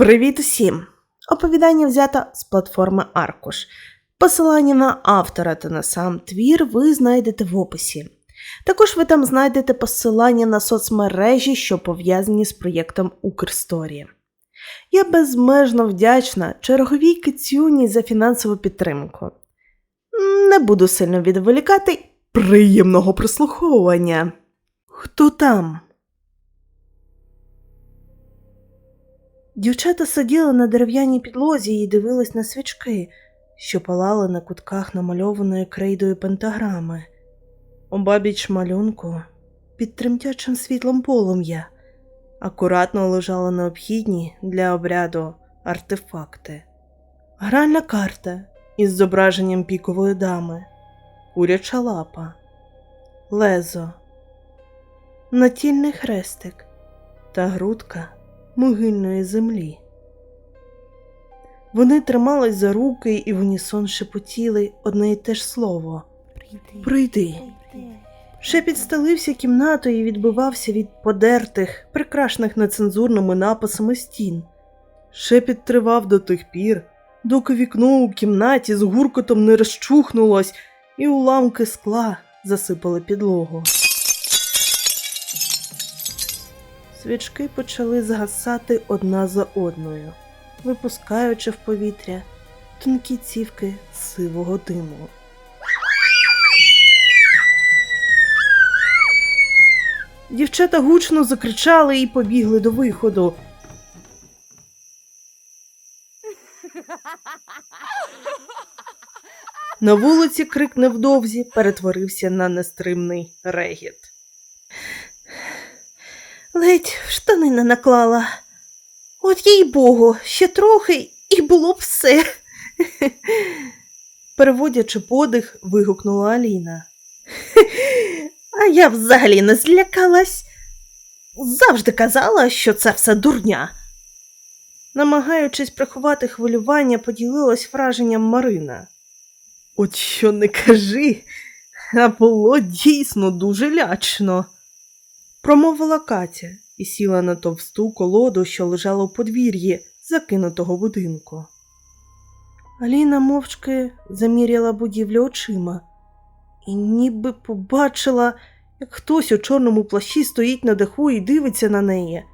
Привіт усім! Оповідання взято з платформи Аркуш. Посилання на автора та на сам твір ви знайдете в описі. Також ви там знайдете посилання на соцмережі, що пов'язані з проєктом Укрсторія. Я безмежно вдячна черговій Кицюні за фінансову підтримку. Не буду сильно відволікати. Приємного прослуховування. Хто там? Дівчата сиділи на дерев'яній підлозі і дивились на свічки, що палали на кутках намальованої крейдою пентаграми. Обабіч малюнку під тремтячим світлом полум'я акуратно лежали необхідні для обряду артефакти. Гральна карта із зображенням пікової дами, куряча лапа, лезо, натільний хрестик та грудка могильної землі. Вони тримались за руки і в унісон шепотіли одне й те ж слово Прийди. Шепіт стелився кімнатою і відбивався від подертих, прикрашених нецензурними написами стін. Шепіт тривав до тих пір, доки вікно у кімнаті з гуркотом не розчухнулось, і уламки скла засипали підлогу. Свічки почали згасати одна за одною, випускаючи в повітря тонкі цівки сивого диму. Дівчата гучно закричали і побігли до виходу. На вулиці крик невдовзі перетворився на нестримний регіт. Ледь штани не наклала. От їй богу, ще трохи і було б все. Переводячи подих, вигукнула Аліна. А я взагалі не злякалась. Завжди казала, що це все дурня. Намагаючись приховати хвилювання, поділилась враженням Марина. От що не кажи, а було дійсно дуже лячно, промовила Катя і сіла на товсту колоду, що лежала у подвір'ї закинутого будинку. Аліна мовчки заміряла будівлю очима і ніби побачила, як хтось у чорному плащі стоїть на даху і дивиться на неї.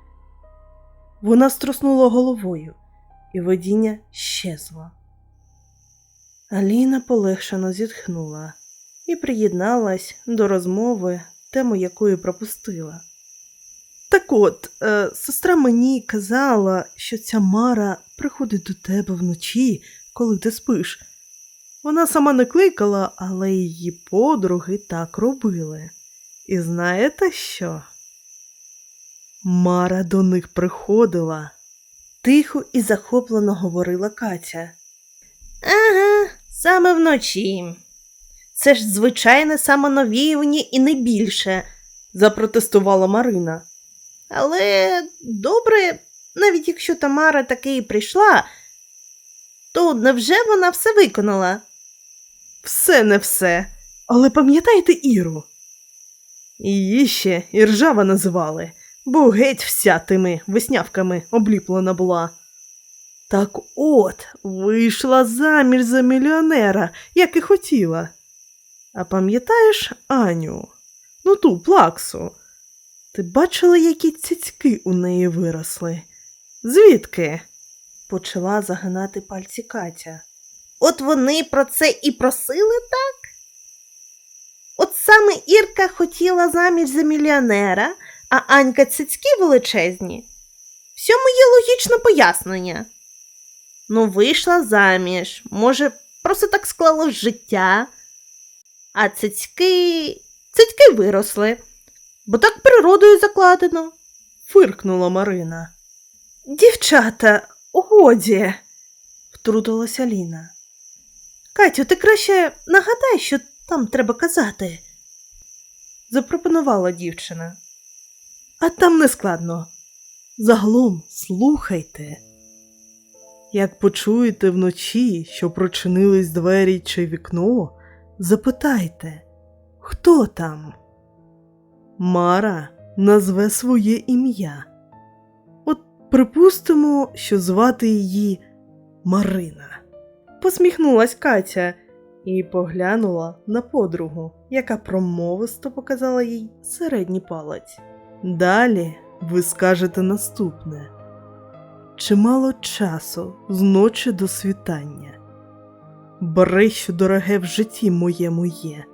Вона струснула головою, і видіння щезло. Аліна полегшено зітхнула і приєдналась до розмови, тему якої пропустила. Так от, е, сестра мені казала, що ця Мара приходить до тебе вночі, коли ти спиш. Вона сама не кликала, але її подруги так робили. І знаєте що? Мара до них приходила. Тихо і захоплено говорила Катя. Ага, саме вночі. Це ж звичайне самонавіювання і не більше, запротестувала Марина. Але добре, навіть якщо Тамара таки і прийшла, то невже вона все виконала? Все не все. Але пам'ятаєте Іру? Її ще Іржава називали, бо геть вся тими веснявками обліплена була. Так от, вийшла заміж за мільйонера, як і хотіла. А пам'ятаєш Аню? Ну ту плаксу. Ти бачила, які цицьки у неї виросли? Звідки? почала загинати пальці Катя. От вони про це і просили так? От саме Ірка хотіла заміж за мільйонера, а Анька цицьки величезні. Всьому є логічне пояснення. Ну, вийшла заміж, може, просто так склалось життя, а цицьки цицьки виросли, бо так природою закладено, фиркнула Марина. Дівчата, годі, втрутилася Ліна. Катю, ти краще нагадай, що там треба казати, запропонувала дівчина. А там не складно. Загалом слухайте. Як почуєте вночі, що прочинились двері чи вікно, запитайте, хто там? Мара назве своє ім'я. От Припустимо, що звати її Марина. Посміхнулась Катя і поглянула на подругу, яка промовисто показала їй середній палець. Далі ви скажете наступне: чимало часу з ночі до світання. Бери, що дороге в житті моєму є.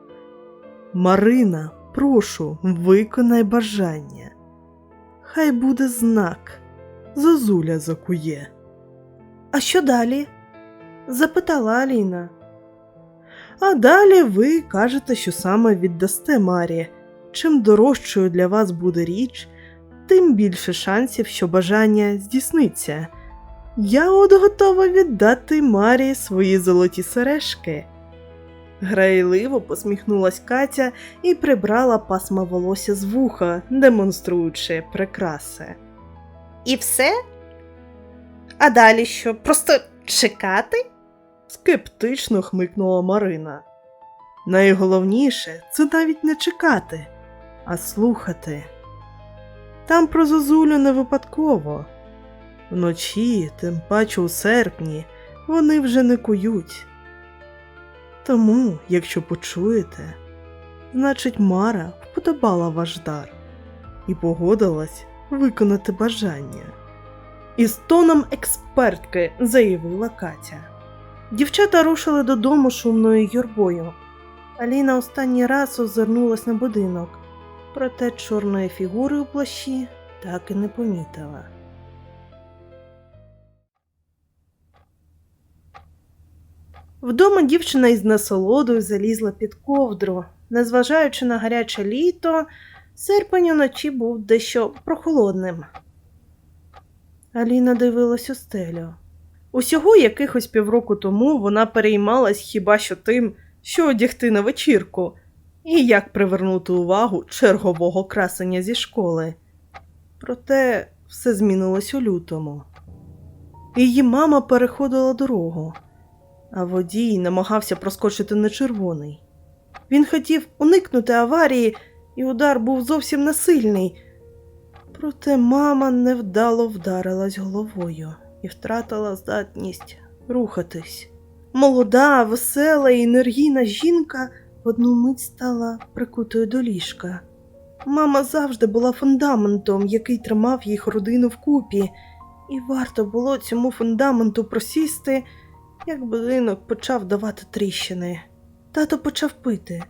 Марина, прошу, виконай бажання. Хай буде знак. Зозуля закує. А що далі? запитала Аліна. А далі ви кажете, що саме віддасте Марі. Чим дорожчою для вас буде річ, тим більше шансів, що бажання здійсниться. Я от готова віддати Марі свої золоті сережки. Грайливо посміхнулась Катя і прибрала пасма волосся з вуха, демонструючи прикраси. І все? А далі що? Просто чекати? скептично хмикнула Марина. Найголовніше це навіть не чекати, а слухати. Там про зозулю не випадково. Вночі, тим паче у серпні, вони вже не кують. Тому, якщо почуєте, значить Мара вподобала ваш дар і погодилась виконати бажання. Із тоном експертки заявила Катя. Дівчата рушили додому шумною юрбою. Аліна останній раз озирнулась на будинок, проте чорної фігури у плащі так і не помітила. Вдома дівчина із насолодою залізла під ковдру. Незважаючи на гаряче літо, серпень уночі був дещо прохолодним. Аліна дивилась у стелю. Усього якихось півроку тому вона переймалась хіба що тим, що одягти на вечірку, і як привернути увагу чергового красення зі школи. Проте все змінилось у лютому. Її мама переходила дорогу, а водій намагався проскочити на червоний. Він хотів уникнути аварії, і удар був зовсім насильний. Проте мама невдало вдарилась головою і втратила здатність рухатись. Молода, весела і енергійна жінка в одну мить стала прикутою до ліжка. Мама завжди була фундаментом, який тримав їх родину вкупі, і варто було цьому фундаменту просісти, як будинок почав давати тріщини. Тато почав пити.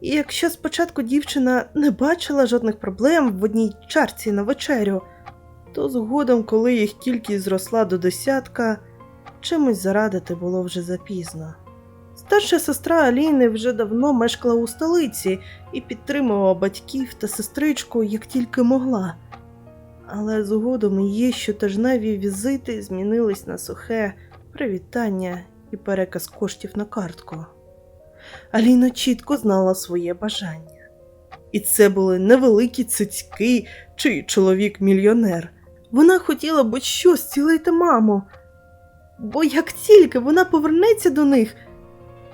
І якщо спочатку дівчина не бачила жодних проблем в одній чарці на вечерю, то згодом, коли їх кількість зросла до десятка, чимось зарадити було вже запізно. Старша сестра Аліни вже давно мешкала у столиці і підтримувала батьків та сестричку як тільки могла. Але згодом її щотижневі візити змінились на сухе привітання і переказ коштів на картку. Аліна чітко знала своє бажання. І це були невеликі цицьки чи чоловік-мільйонер. Вона хотіла будь-що зцілити маму. Бо як тільки вона повернеться до них,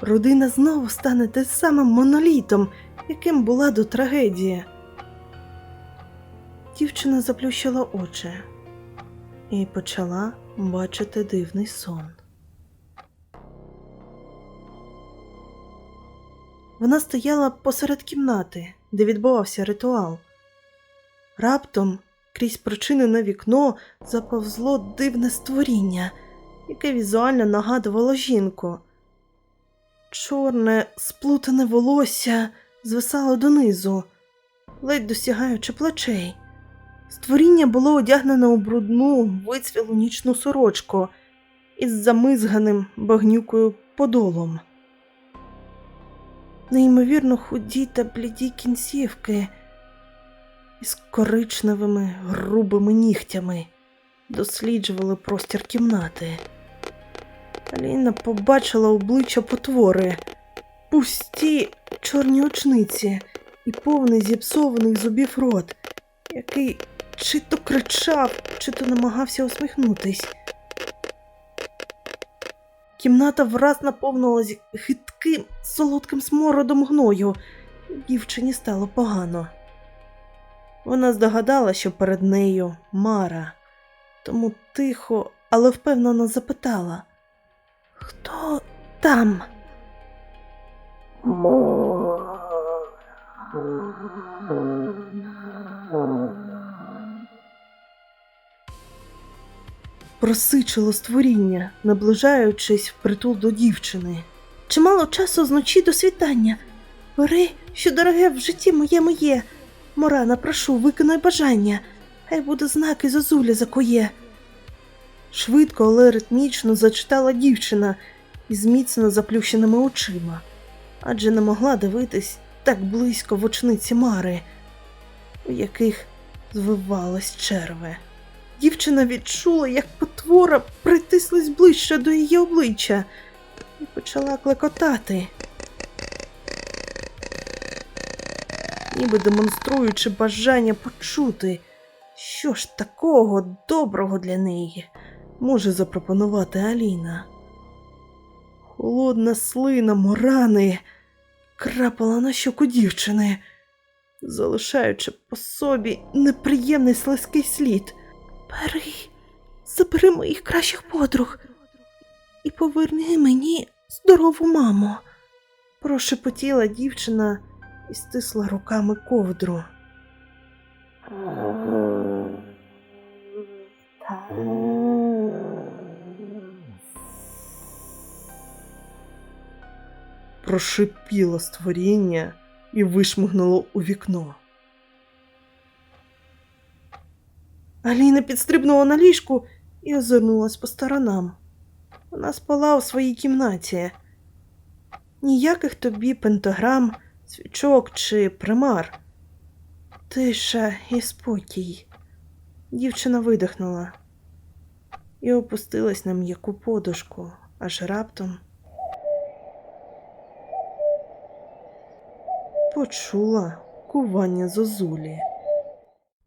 родина знову стане те самим монолітом, яким була до трагедії. Дівчина заплющила очі і почала бачити дивний сон. Вона стояла посеред кімнати, де відбувався ритуал. Раптом крізь прочинене вікно заповзло дивне створіння, яке візуально нагадувало жінку. Чорне, сплутане волосся звисало донизу, ледь досягаючи плечей. Створіння було одягнене у брудну, вицвілу нічну сорочку із замизганим багнюкою подолом. Неймовірно худі та бліді кінцівки із коричневими грубими нігтями досліджували простір кімнати. Аліна побачила обличчя потвори, пусті чорні очниці і повний зіпсованих зубів рот, який чи то кричав, чи то намагався усміхнутись. Кімната враз наповнилась хитким солодким смородом гною. Дівчині стало погано. Вона здогадала, що перед нею Мара, тому тихо, але впевнено запитала Хто там? Просичило створіння, наближаючись впритул до дівчини. Чимало часу зночі до світання. Бери, що дороге в житті моє моє. Морана, прошу, виконай бажання. Хай буде знак і зозуля закоє. Швидко, але ритмічно зачитала дівчина із міцно заплющеними очима, адже не могла дивитись так близько в очниці Мари, у яких звивались черви. Дівчина відчула, як потвора притислась ближче до її обличчя і почала клекотати, ніби демонструючи бажання почути, що ж такого доброго для неї може запропонувати Аліна. Холодна слина морани крапала на щоку дівчини, залишаючи по собі неприємний слизький слід. Бери, забери моїх кращих подруг і поверни мені здорову маму, прошепотіла дівчина і стисла руками ковдру. Прошипіло створіння і вишмигнуло у вікно. Аліна підстрибнула на ліжку і озирнулась по сторонам. Вона спала у своїй кімнаті. Ніяких тобі пентаграм, свічок чи примар. Тиша і спокій. Дівчина видихнула і опустилась на м'яку подушку, аж раптом почула кування зозулі.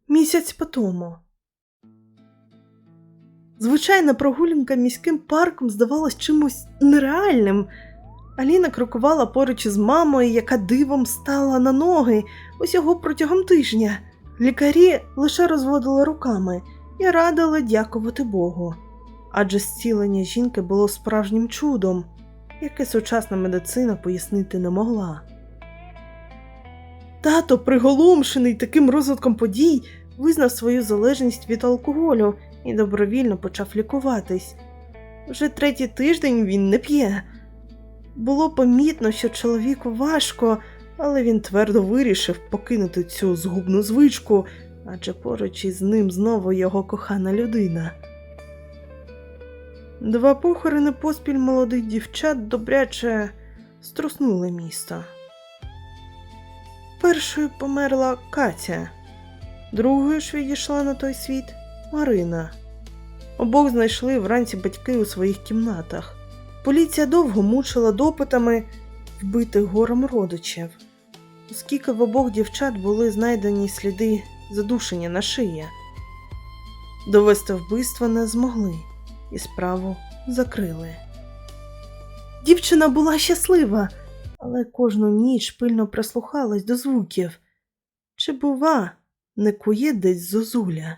Місяць по тому. Звичайна прогулянка міським парком здавалась чимось нереальним. Аліна крокувала поруч із мамою, яка дивом стала на ноги усього протягом тижня. Лікарі лише розводили руками і радили дякувати Богу. Адже зцілення жінки було справжнім чудом, яке сучасна медицина пояснити не могла. Тато, приголомшений таким розвитком подій, визнав свою залежність від алкоголю і добровільно почав лікуватись. Вже третій тиждень він не п'є. Було помітно, що чоловіку важко, але він твердо вирішив покинути цю згубну звичку, адже поруч із ним знову його кохана людина. Два похорони поспіль молодих дівчат добряче струснули місто. Першою померла Катя, другою ж відійшла на той світ Марина. Обох знайшли вранці батьки у своїх кімнатах. Поліція довго мучила допитами вбитих горем родичів, оскільки в обох дівчат були знайдені сліди задушення на шиї. Довести вбивство не змогли і справу закрили. Дівчина була щаслива, але кожну ніч пильно прислухалась до звуків. Чи, бува, не кує десь зозуля?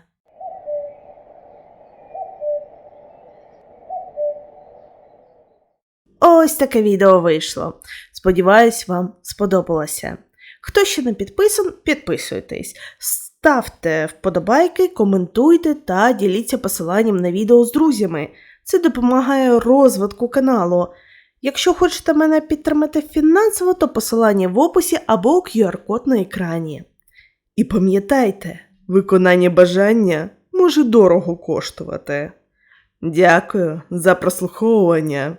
Ось таке відео вийшло. Сподіваюсь, вам сподобалося. Хто ще не підписан, підписуйтесь, ставте вподобайки, коментуйте та діліться посиланням на відео з друзями. Це допомагає розвитку каналу. Якщо хочете мене підтримати фінансово, то посилання в описі або QR-код на екрані. І пам'ятайте, виконання бажання може дорого коштувати. Дякую за прослуховування.